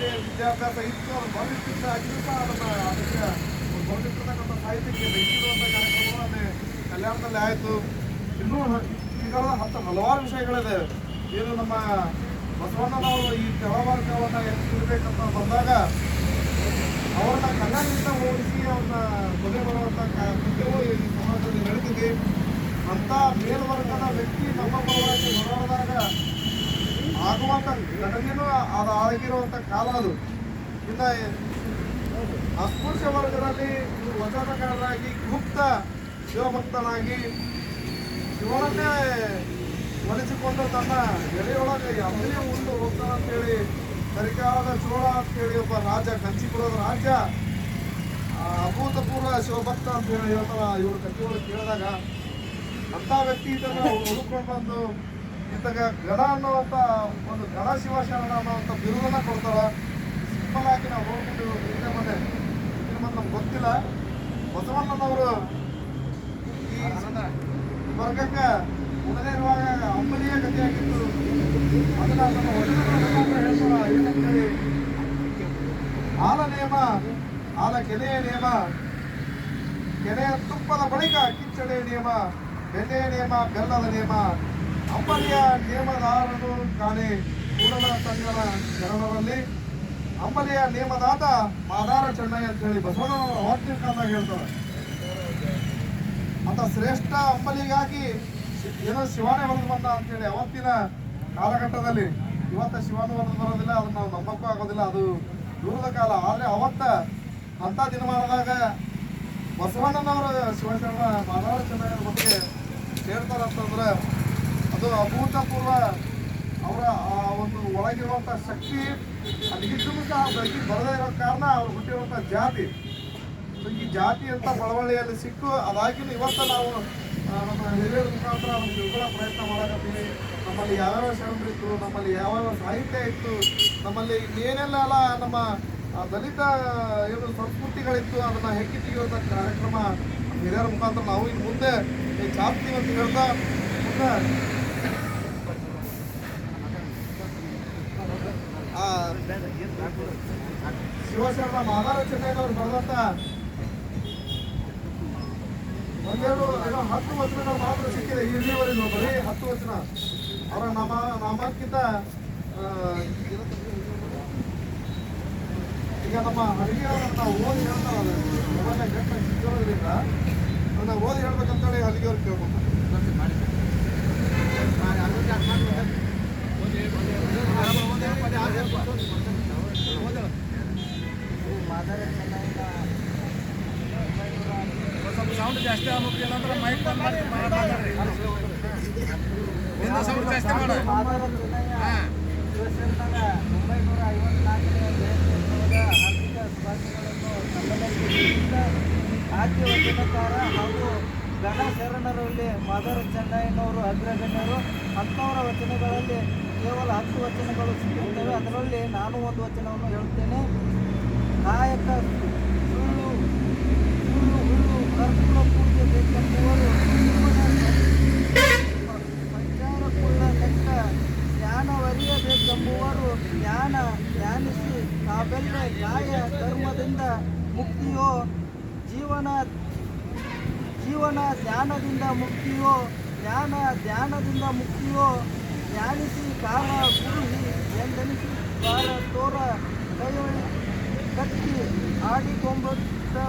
ವಿದ್ಯಾಭ್ಯಾಸ ಇತ್ತು, ಅದು ಆಗಿಯೂ ಸಹ ಅದನ್ನು ಅದಕ್ಕೆ ಬಂದಿರ್ತಕ್ಕಂಥ ಸಾಹಿತ್ಯಕ್ಕೆ ಬೆಂಕಿರುವಂಥ ಕಲ್ಯಾಣದಲ್ಲಿ ಆಯಿತು. ಇನ್ನೂ ಈಗಾಗಲೇ ಹತ್ತು ಹಲವಾರು ವಿಷಯಗಳಿದೆ. ಏನು ನಮ್ಮ ಬಸವಣ್ಣನವರು ಈ ತೆರವಾರ್ಗವನ್ನು ಎತ್ತಿಡಬೇಕಂತ ಬಂದಾಗ ಅವರನ್ನ ಕಲ್ಯಾಣದಿಂದ ಓಡಿಸಿ ಅವ್ರನ್ನ ಕೊಲೆ ಬರುವಂಥ ಕೃತ್ಯವೂ ಈ ಸಮಾಜದಲ್ಲಿ ನಡೆದಿದೆ. ಅಂಥ ಮೇಲ್ವರ್ಗದ ವ್ಯಕ್ತಿ ನಮ್ಮ ಘಟನೆನೂ ಅದು ಆಗಿರುವಂಥ ಕಾಲ ಅದು. ಇನ್ನು ಅಸ್ಪೃಶ್ಯ ವರ್ಗದಲ್ಲಿ ವಚನಕಾರರಾಗಿ, ಗುಪ್ತ ಶಿವಭಕ್ತನಾಗಿ ಶಿವನನ್ನೇ ಒಲಿಸಿಕೊಂಡು ತನ್ನ ಎಲೆಯೊಳಗೆ ಅಮ್ಮನೇ ಉಂಡು ಹೋಗ್ತಾನೆ ಅಂತೇಳಿ ಕರಿಕಾಲದ ಚೋಳ ಅಂತೇಳಿ ಒಬ್ಬ ರಾಜ, ಕಂಚಿಪುರದ ರಾಜ ಅಭೂತಪೂರ್ವ ಶಿವಭಕ್ತ ಅಂತ ಹೇಳಿ ಹೇಳ್ತಾರ ಇವರು ಕೇಳಿದಾಗ ಅಂತ ವ್ಯಕ್ತಿ ಇದನ್ನು ಹುಡುಕೊಂಡು ಬಂದು ಇದ್ದಾಗ ಗಣ ಅನ್ನುವಂಥ ಒಂದು ಗಣ ಶಿವಶರಣ ಅನ್ನುವಂಥ ಬಿರುದನ್ನ ಕೊಡ್ತಾರ. ಸಿಂಪಲ್ ಆಗಿ ನಾವು ಹೋಗ್ಬಿಟ್ಟು ಹಿಂದೆ ಮುಂದೆ ಇದ್ರ ಮತ್ತೆ ನಮ್ಗೆ ಗೊತ್ತಿಲ್ಲ. ಬಸವಣ್ಣನವರು ಈ ವರ್ಗಕ್ಕೆ ಉಣದೇ ಇರುವಾಗ ಗತಿಯಾಗಿತ್ತು. ಅದನ್ನ ನಮ್ಮ ಮುಖಾಂತರ ಹೇಳ್ತಾರ? ಏನಂತೇಳಿ? ಆಲ ನಿಯಮ ಆಲ ಕೆನೆಯ ನಿಯಮ ಕೆನೆಯ ತುಪ್ಪದ ಬಳಿಕ ಕಿಚ್ಚಡೆಯ ನಿಯಮ ಬೆಣ್ಣೆಯ ನಿಯಮ ಬೆಲ್ಲದ ನಿಯಮ ಅಂಬಲಿಯ ನೇಮದಾರರು ಕಾಣೆ ಕೂಡಲ ಸಂಗನ ಶರಣರಲ್ಲಿ ಅಂಬಲಿಯ ನಿಯಮದಾತ ಮಾದಾರ ಚೆನ್ನಯ್ಯ ಅಂತ ಹೇಳಿ ಬಸವಣ್ಣನವರು ಅವತ್ತಿನ ಕಾಲದಾಗ ಹೇಳ್ತಾರೆ. ಅಂತ ಶ್ರೇಷ್ಠ ಅಂಬಲಿಗಾಗಿ ಏನೋ ಶಿವಾನೇ ಹೊರದು ಬಂದ ಅಂತೇಳಿ ಅವತ್ತಿನ ಕಾಲಘಟ್ಟದಲ್ಲಿ ಇವತ್ತು ಶಿವನು ಹೊರದು ಬರೋದಿಲ್ಲ, ಅದನ್ನ ನಾವು ನಂಬಕ್ಕೂ ಆಗೋದಿಲ್ಲ, ಅದು ದೂರದ ಕಾಲ. ಆದರೆ ಅವತ್ತ ಅಂಥ ದಿನಮಾನದಾಗ ಬಸವಣ್ಣನವರು ಶಿವಶರಣ ಮಾದಾರ ಚೆನ್ನಯ್ಯನ ಬಗ್ಗೆ ಹೇಳ್ತಾರಂತಂದ್ರೆ ಅದು ಅಭೂತಪೂರ್ವ ಅವರ, ಆ, ಒಂದು ಒಳಗಿರುವಂಥ ಶಕ್ತಿ ಅಲ್ಲಿಗಿದ್ದು ಸಹ ಬೆಳಗ್ಗೆ ಬರದೇ ಇರೋ ಕಾರಣ ಅವ್ರು ಹುಟ್ಟಿರುವಂಥ ಜಾತಿ. ಸೊ, ಈ ಜಾತಿ ಅಂತ ಬಳವಳಿಯಲ್ಲಿ ಸಿಕ್ಕು, ಅದಾಗಿನ ಇವತ್ತು ನಾವು ನಮ್ಮ ಹಿರಿಯರ ಮುಖಾಂತರ ನಮ್ಮ ತಿಳ್ಕೊಳ್ಳೋ ಪ್ರಯತ್ನ ಮಾಡಕತ್ತೀವಿ. ನಮ್ಮಲ್ಲಿ ಯಾವ್ಯಾವ ಶರಣರಿತ್ತು ನಮ್ಮಲ್ಲಿ ಯಾವ್ಯಾವ ಸಾಹಿತ್ಯ ಇತ್ತು, ನಮ್ಮಲ್ಲಿ ಏನೆಲ್ಲ ನಮ್ಮ ದಲಿತ, ಏನು ಸಂಸ್ಕೃತಿಗಳಿತ್ತು, ಅದನ್ನು ಹೆಕ್ಕಿ ತೆಗೆಯುವಂಥ ಕಾರ್ಯಕ್ರಮ ಹಿರಿಯರ ಮುಖಾಂತರ ನಾವು ಇನ್ನು ಮುಂದೆ ಚಾಪ್ತೀವಿ ಅಂತ ಹೇಳ್ತಾ ಮುಂದೆ ಆ ಶಿವಶರಣ ಮಾದಾರ ಚೆನ್ನೈನವ್ರು ಬರೆದಂತ ಒಂದೆರಡು ಏನೋ ಹತ್ತು ವಚನಗಳು ಮಾತ್ರ ಸಿಕ್ಕಿದೆ ಇಲ್ಲಿವರೆಗೂ ಬರೀ ಹತ್ತು ವಚನ ಅವರ ನಾಮ ನಾಮಕ್ಕಿಂತ ಈಗ ನಮ್ಮ ಅಡುಗೆ ನಾವು ಓದಿ ಹೇಳ್ತಾರಲ್ಲ ಮೊಬೈಲ್ ಗಂಟೆ ಸಿಕ್ಕಿರೋದ್ರಿಂದ ಅದನ್ನ ಓದಿ ಹೇಳ್ಬೇಕಂತೇಳಿ ಅಲ್ಲಿಗೆ ಅವ್ರು ಕೇಳ್ಬೇಕು ಸ್ವಲ್ಪ ಸೌಂಡ್ ಜಾಸ್ತಿ ಆಗ್ಬೇಕು ಇಲ್ಲಾಂದ್ರೆ ಮೈಕ್ ಮಾಡಿ ಮಾತಾಡ್ರಿ ಇನ್ನು ಸೌಂಡ್ ಜಾಸ್ತಿ ಮಾಡು ಹಾಂ ಒಂಬೈನೂರ ಐವತ್ನಾಲ್ಕನೇ ಶುಭಾಶಯಗಳನ್ನು ಸಂಘಟನೆಯಿಂದ ಆದ್ಯ ವಚನಕಾರ ಹಾಗೂ ಗಣ ಶರಣರಲ್ಲಿ ಮಾದರ ಚೆನ್ನಯ್ಯನವರು ವಚನಗಳಲ್ಲಿ ಕೇವಲ ಹತ್ತು ವಚನಗಳು ಸಿಗುತ್ತವೆ. ಅದರಲ್ಲಿ ನಾನು ಒಂದು ವಚನವನ್ನು ಹೇಳುತ್ತೇನೆ. ಕಾಯಕ ಸುಳ್ಳು ಸುಳ್ಳು ಹುಳ್ಳು ಕರ್ಪೂರ ಪೂಜೆ ಬೇಕೆಂಬುವರು ಸಂಚಾರಕ್ಕುಳ್ಳ ಲೆಕ್ಕ ಜ್ಞಾನವರಿಯಬೇಕೆಂಬುವರು ಜ್ಞಾನ ಧ್ಯಾನಿಸಿ ತಾವೆಲ್ಲ ಗಾಯ ಧರ್ಮದಿಂದ ಮುಕ್ತಿಯೋ, ಜೀವನ ಜೀವನ ಧ್ಯಾನದಿಂದ ಮುಕ್ತಿಯೋ, ಜ್ಞಾನ ಧ್ಯಾನದಿಂದ ಮುಕ್ತಿಯೋ, ಧ್ಯಾನಿಸಿ ಕಾಲ ಗುರುಹಿ ಎಂದೆನಿಸಿ ಬಾರ ತೋರ ಕೈಯೊಳಿ ಕಟ್ಟಿ ಆಡಿಕೊಂಬ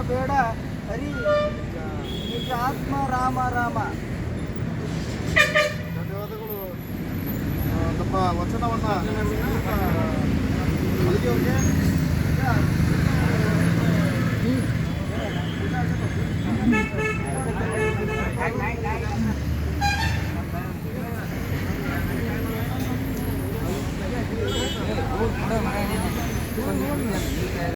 ಬೇಡ ಹರಿ ನಿಜ ಆತ್ಮ ರಾಮ ರಾಮ ಧನ್ಯವಾದಗಳು ಆ, ನಮ್ಮ ವಚನವನ್ನ ಅಲ್ಲಿಗೆ ಅವ್ರಿಗೆ ಹೌದು